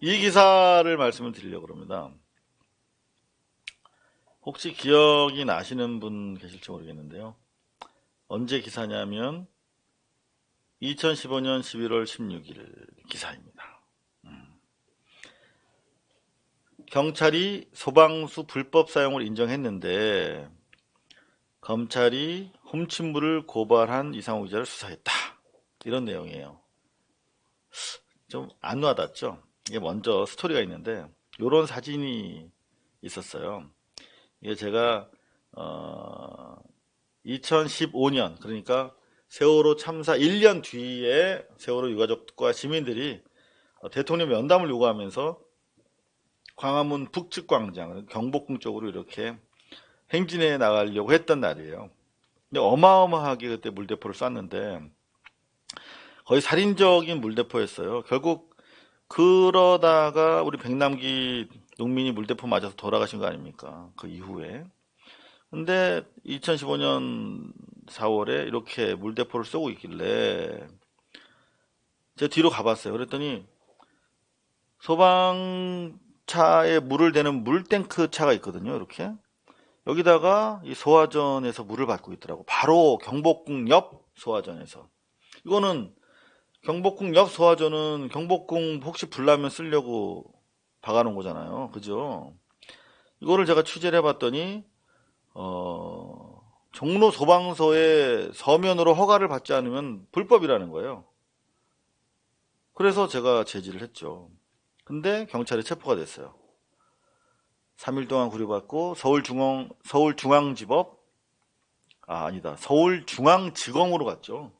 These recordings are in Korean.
이 기사를 말씀을 드리려고 합니다. 혹시 기억이 나시는 분 계실지 모르겠는데요. 언제 기사냐면 2015년 11월 16일 기사입니다. 음. 경찰이 소방수 불법 사용을 인정했는데 검찰이 훔친물을 고발한 이상호 기자를 수사했다. 이런 내용이에요. 좀 안 와닿죠? 이게 먼저 스토리가 있는데 이런 사진이 있었어요. 이게 제가 어 2015년 그러니까 세월호 참사 1년 뒤에 세월호 유가족과 시민들이 대통령 면담을 요구하면서 광화문 북측 광장 경복궁 쪽으로 이렇게 행진해 나가려고 했던 날이에요. 근데 어마어마하게 그때 물대포를 쐈는데 거의 살인적인 물대포였어요. 결국 그러다가 우리 백남기 농민이 물대포 맞아서 돌아가신 거 아닙니까? 그 이후에. 근데 2015년 4월에 이렇게 물대포를 쏘고 있길래 제가 뒤로 가봤어요. 그랬더니 소방차에 물을 대는 물탱크 차가 있거든요. 이렇게. 여기다가 이 소화전에서 물을 받고 있더라고. 바로 경복궁 옆 소화전에서. 이거는 경복궁 옆 소화전은 경복궁 혹시 불나면 쓰려고 박아놓은 거잖아요. 그죠? 이거를 제가 취재를 해봤더니 어, 종로 소방서의 서면으로 허가를 받지 않으면 불법이라는 거예요. 그래서 제가 제지를 했죠. 근데 경찰에 체포가 됐어요. 3일 동안 구류받고 서울중앙, 서울중앙지법, 아, 아니다. 서울중앙지검으로 갔죠.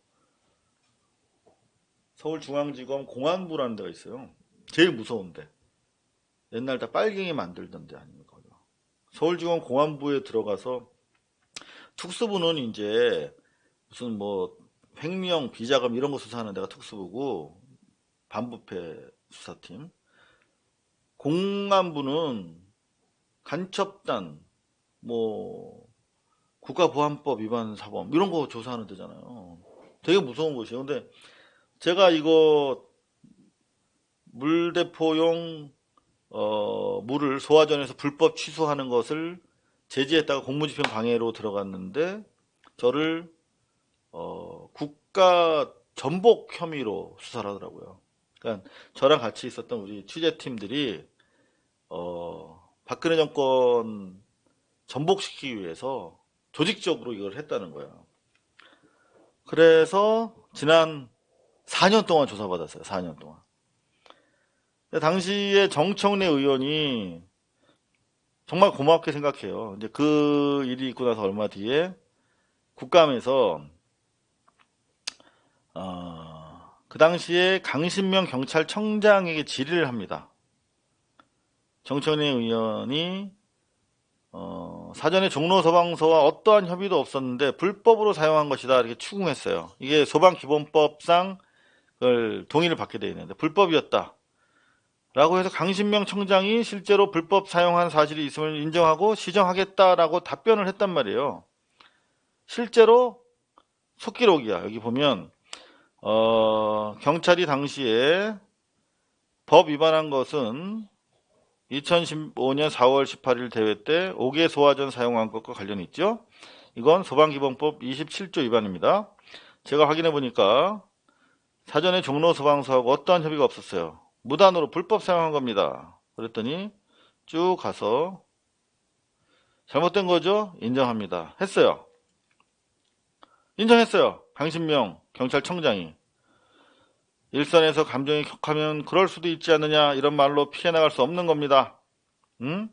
서울중앙지검 공안부라는 데가 있어요. 제일 무서운데. 옛날 다 빨갱이 만들던 데 아닙니까? 서울중앙 공안부에 들어가서 특수부는 이제 무슨 뭐 횡령, 비자금 이런 거 수사하는 데가 특수부고 반부패 수사팀. 공안부는 간첩단, 뭐 국가보안법 위반 사범 이런 거 조사하는 데잖아요. 되게 무서운 곳이에요. 근데 제가 이거 물대포용 어, 물을 소화전에서 불법 취소하는 것을 제지했다가 공무집행 방해로 들어갔는데 저를 어, 국가 전복 혐의로 수사를 하더라고요. 그러니까 저랑 같이 있었던 우리 취재팀들이 어, 박근혜 정권 전복시키기 위해서 조직적으로 이걸 했다는 거예요. 그래서 지난 4년 동안 조사받았어요. 4년 동안. 당시에 정청래 의원이 정말 고맙게 생각해요. 이제 그 일이 있고 나서 얼마 뒤에 국감에서 어, 그 당시에 강신명 경찰청장에게 질의를 합니다. 정청래 의원이 어, 사전에 종로 소방서와 어떠한 협의도 없었는데 불법으로 사용한 것이다 이렇게 추궁했어요. 이게 소방기본법상 그걸 동의를 받게 되어 있는데 불법이었다. 라고 해서 강신명 청장이 실제로 불법 사용한 사실이 있음을 인정하고 시정하겠다라고 답변을 했단 말이에요. 실제로 속기록이야. 여기 보면 어, 경찰이 당시에 법 위반한 것은 2015년 4월 18일 대회 때 5개 소화전 사용한 것과 관련이 있죠. 이건 소방기본법 27조 위반입니다. 제가 확인해 보니까 사전에 종로 소방서하고 어떠한 협의가 없었어요. 무단으로 불법 사용한 겁니다. 그랬더니 쭉 가서 잘못된 거죠? 인정합니다. 했어요. 인정했어요. 강신명 경찰청장이. 일선에서 감정이 격하면 그럴 수도 있지 않느냐 이런 말로 피해 나갈 수 없는 겁니다. 응?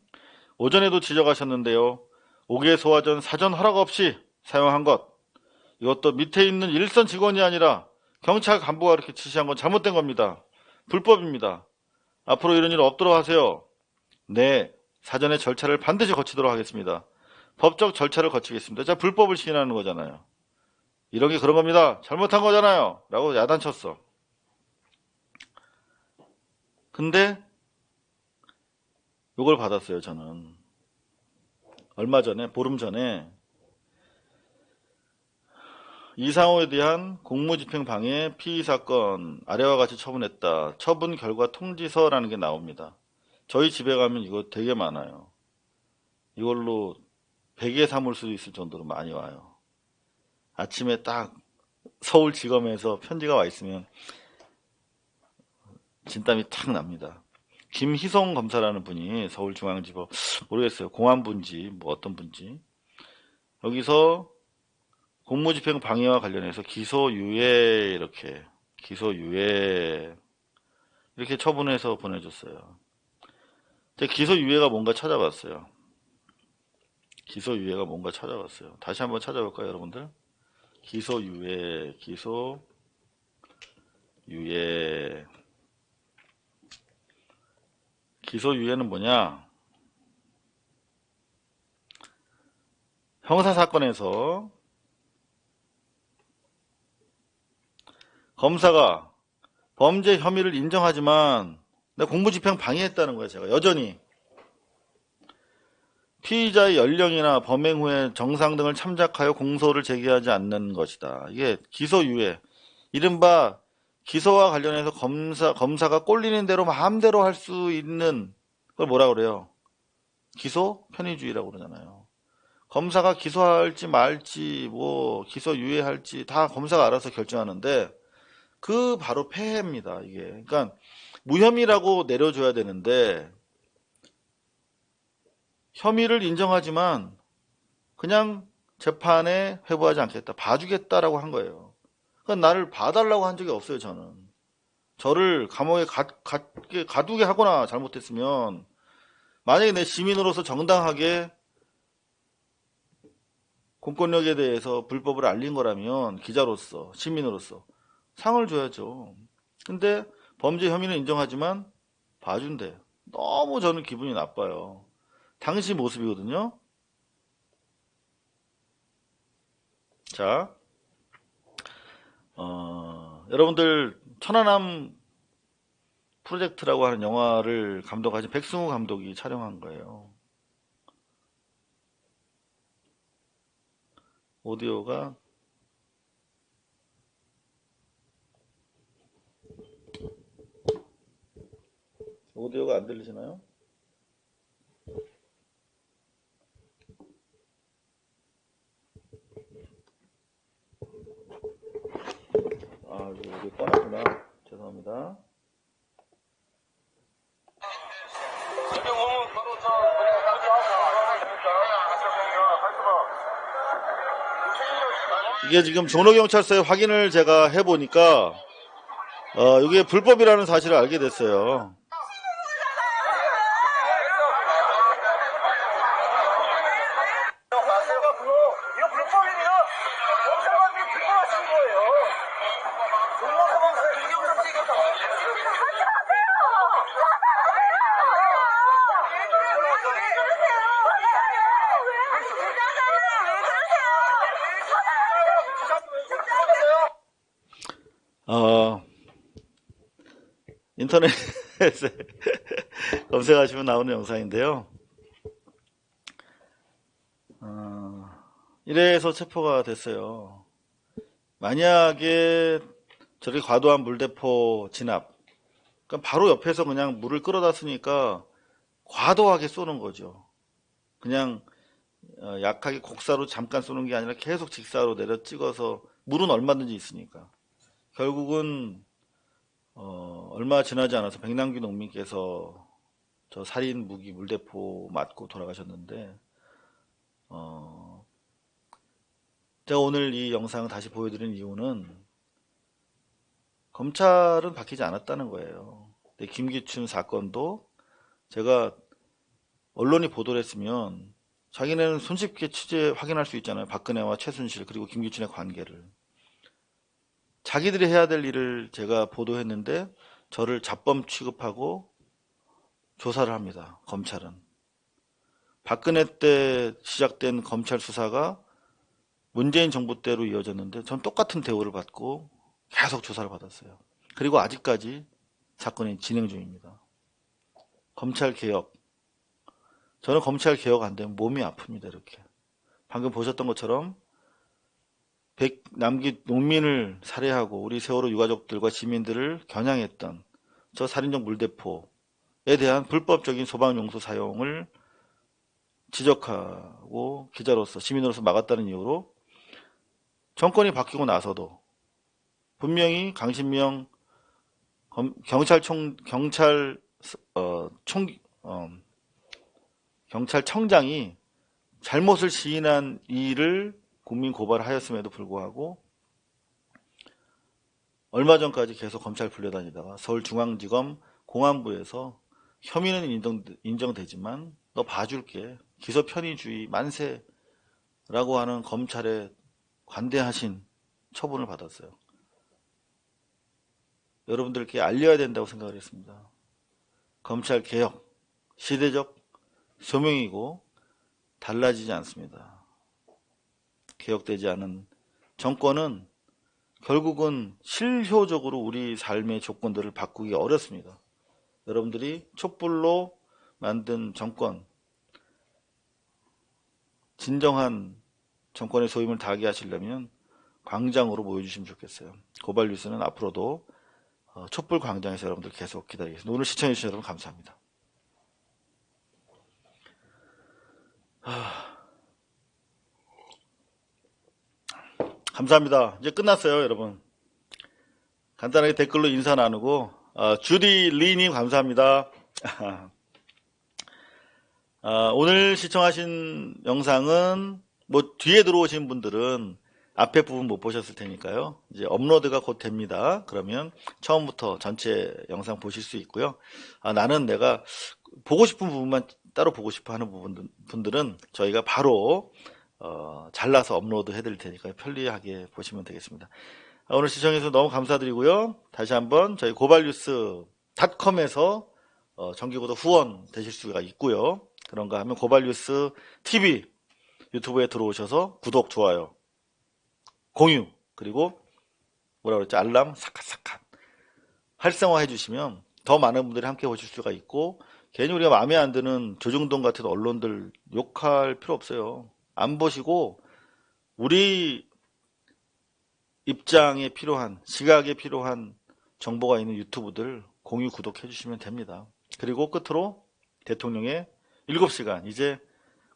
오전에도 지적하셨는데요. 5개 소화전 사전 허락 없이 사용한 것. 이것도 밑에 있는 일선 직원이 아니라 경찰 간부가 이렇게 지시한 건 잘못된 겁니다. 불법입니다. 앞으로 이런 일 없도록 하세요. 네, 사전에 절차를 반드시 거치도록 하겠습니다. 법적 절차를 거치겠습니다. 자, 불법을 시인하는 거잖아요. 이런 게 그런 겁니다. 잘못한 거잖아요. 라고 야단쳤어. 근데 이걸 받았어요, 저는. 얼마 전에, 보름 전에 이상호에 대한 공무집행 방해 피의 사건 아래와 같이 처분했다. 처분 결과 통지서라는 게 나옵니다. 저희 집에 가면 이거 되게 많아요. 이걸로 베개 삼을 수도 있을 정도로 많이 와요. 아침에 딱 서울지검에서 편지가 와 있으면 진땀이 탁 납니다. 김희성 검사라는 분이 서울중앙지법 모르겠어요. 공안부인지 뭐 어떤 분지 여기서 공무집행 방해와 관련해서 기소유예 이렇게 기소유예 이렇게 처분해서 보내줬어요. 기소유예가 뭔가 찾아봤어요. 기소유예가 뭔가 찾아봤어요. 다시 한번 찾아볼까요, 여러분들? 기소유예, 기소유예. 기소유예는 뭐냐? 형사사건에서 검사가 범죄 혐의를 인정하지만 내가 공무집행 방해했다는 거예요, 제가 여전히. 피의자의 연령이나 범행 후에 정상 등을 참작하여 공소를 제기하지 않는 것이다. 이게 기소유예. 이른바 기소와 관련해서 검사, 검사가 꼴리는 대로 마음대로 할 수 있는 걸 뭐라 그래요? 기소 편의주의라고 그러잖아요. 검사가 기소할지 말지, 뭐, 기소유예할지 다 검사가 알아서 결정하는데 그 바로 폐해입니다, 이게. 그러니까 무혐의라고 내려줘야 되는데 혐의를 인정하지만 그냥 재판에 회부하지 않겠다. 봐주겠다라고 한 거예요. 그러니까 나를 봐달라고 한 적이 없어요, 저는. 저를 감옥에 가, 가, 가두게 하거나 잘못했으면 만약에 내 시민으로서 정당하게 공권력에 대해서 불법을 알린 거라면 기자로서 시민으로서 상을 줘야죠. 근데 범죄 혐의는 인정하지만 봐준대. 너무 저는 기분이 나빠요. 당시 모습이거든요. 자, 어, 여러분들 천안함 프로젝트라고 하는 영화를 감독하신 백승우 감독이 촬영한 거예요. 오디오가 오디오가 안 들리시나요? 아, 이거 여기 꺼놨구나. 죄송합니다. 이게 지금 종로경찰서에 확인을 제가 해보니까, 어, 이게 불법이라는 사실을 알게 됐어요. 이거 불법입니다. 경찰관들이 불법하신 거예요. 종로서방서 김경삼 씨가 어, 인터넷에 검색하시면 나오는 영상인데요. 어, 이래서 체포가 됐어요. 만약에 저렇게 과도한 물대포 진압, 그럼 바로 옆에서 그냥 물을 끌어다 쓰니까 과도하게 쏘는 거죠. 그냥 어, 약하게 곡사로 잠깐 쏘는 게 아니라 계속 직사로 내려 찍어서 물은 얼마든지 있으니까. 결국은 어, 얼마 지나지 않아서 백남기 농민께서 저 살인 무기 물대포 맞고 돌아가셨는데 어, 제가 오늘 이 영상을 다시 보여드린 이유는 검찰은 바뀌지 않았다는 거예요. 근데 김기춘 사건도 제가 언론이 보도를 했으면 자기네는 손쉽게 취재 확인할 수 있잖아요. 박근혜와 최순실 그리고 김기춘의 관계를. 자기들이 해야 될 일을 제가 보도했는데 저를 잡범 취급하고 조사를 합니다. 검찰은. 박근혜 때 시작된 검찰 수사가 문재인 정부 때로 이어졌는데 전 똑같은 대우를 받고 계속 조사를 받았어요. 그리고 아직까지 사건이 진행 중입니다. 검찰 개혁. 저는 검찰 개혁 안 되면 몸이 아픕니다. 이렇게. 방금 보셨던 것처럼 백 남기 농민을 살해하고 우리 세월호 유가족들과 시민들을 겨냥했던 저 살인적 물대포에 대한 불법적인 소방용소 사용을 지적하고 기자로서 시민으로서 막았다는 이유로 정권이 바뀌고 나서도 분명히 강신명 검- 경찰총 경찰 어, 총 어, 경찰청장이 잘못을 시인한 일을 국민 고발하였음에도 불구하고 얼마 전까지 계속 검찰 불려다니다가 서울중앙지검 공안부에서 혐의는 인정, 인정되지만 너 봐줄게 기소 편의주의 만세라고 하는 검찰의 관대하신 처분을 받았어요. 여러분들께 알려야 된다고 생각을 했습니다. 검찰 개혁 시대적 소명이고 달라지지 않습니다. 개혁되지 않은 정권은 결국은 실효적으로 우리 삶의 조건들을 바꾸기 어렵습니다. 여러분들이 촛불로 만든 정권, 진정한 정권의 소임을 다하게 하시려면 광장으로 모여주시면 좋겠어요. 고발 뉴스는 앞으로도 어, 촛불 광장에서 여러분들 계속 기다리겠습니다. 오늘 시청해주신 여러분 감사합니다. 감사합니다. 이제 끝났어요, 여러분. 간단하게 댓글로 인사 나누고 어, 주디 리님 감사합니다. 아, 오늘 시청하신 영상은 뭐 뒤에 들어오신 분들은 앞에 부분 못 보셨을 테니까요. 이제 업로드가 곧 됩니다. 그러면 처음부터 전체 영상 보실 수 있고요. 아, 나는 내가 보고 싶은 부분만 따로 보고 싶어 하는 부분, 분들은 저희가 바로 어, 잘라서 업로드 해드릴 테니까 편리하게 보시면 되겠습니다. 아, 오늘 시청해주셔서 너무 감사드리고요. 다시 한번 저희 고발뉴스닷컴에서 어, 정기구독 후원 되실 수가 있고요. 그런가 하면 고발뉴스 TV 유튜브에 들어오셔서 구독, 좋아요, 공유 그리고 뭐라 그랬죠? 알람 사카사카 활성화 해 주시면 더 많은 분들이 함께 보실 수가 있고 괜히 우리가 마음에 안 드는 조중동 같은 언론들 욕할 필요 없어요. 안 보시고 우리 입장에 필요한 시각에 필요한 정보가 있는 유튜브들 공유 구독해 주시면 됩니다. 그리고 끝으로 대통령의 7시간 이제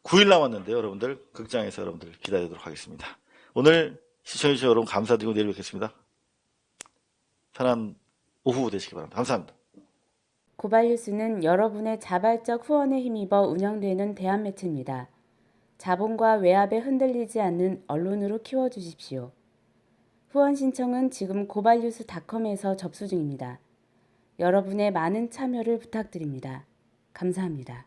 9일 남았는데요. 여러분들 극장에서 여러분들 기다리도록 하겠습니다. 오늘 시청해 주셔서 여러분 감사드리고 내일 뵙겠습니다. 편한 오후 되시기 바랍니다. 감사합니다. 고발뉴스는 여러분의 자발적 후원에 힘입어 운영되는 대한매체입니다. 자본과 외압에 흔들리지 않는 언론으로 키워주십시오. 후원 신청은 지금 고발뉴스닷컴에서 접수 중입니다. 여러분의 많은 참여를 부탁드립니다. 감사합니다.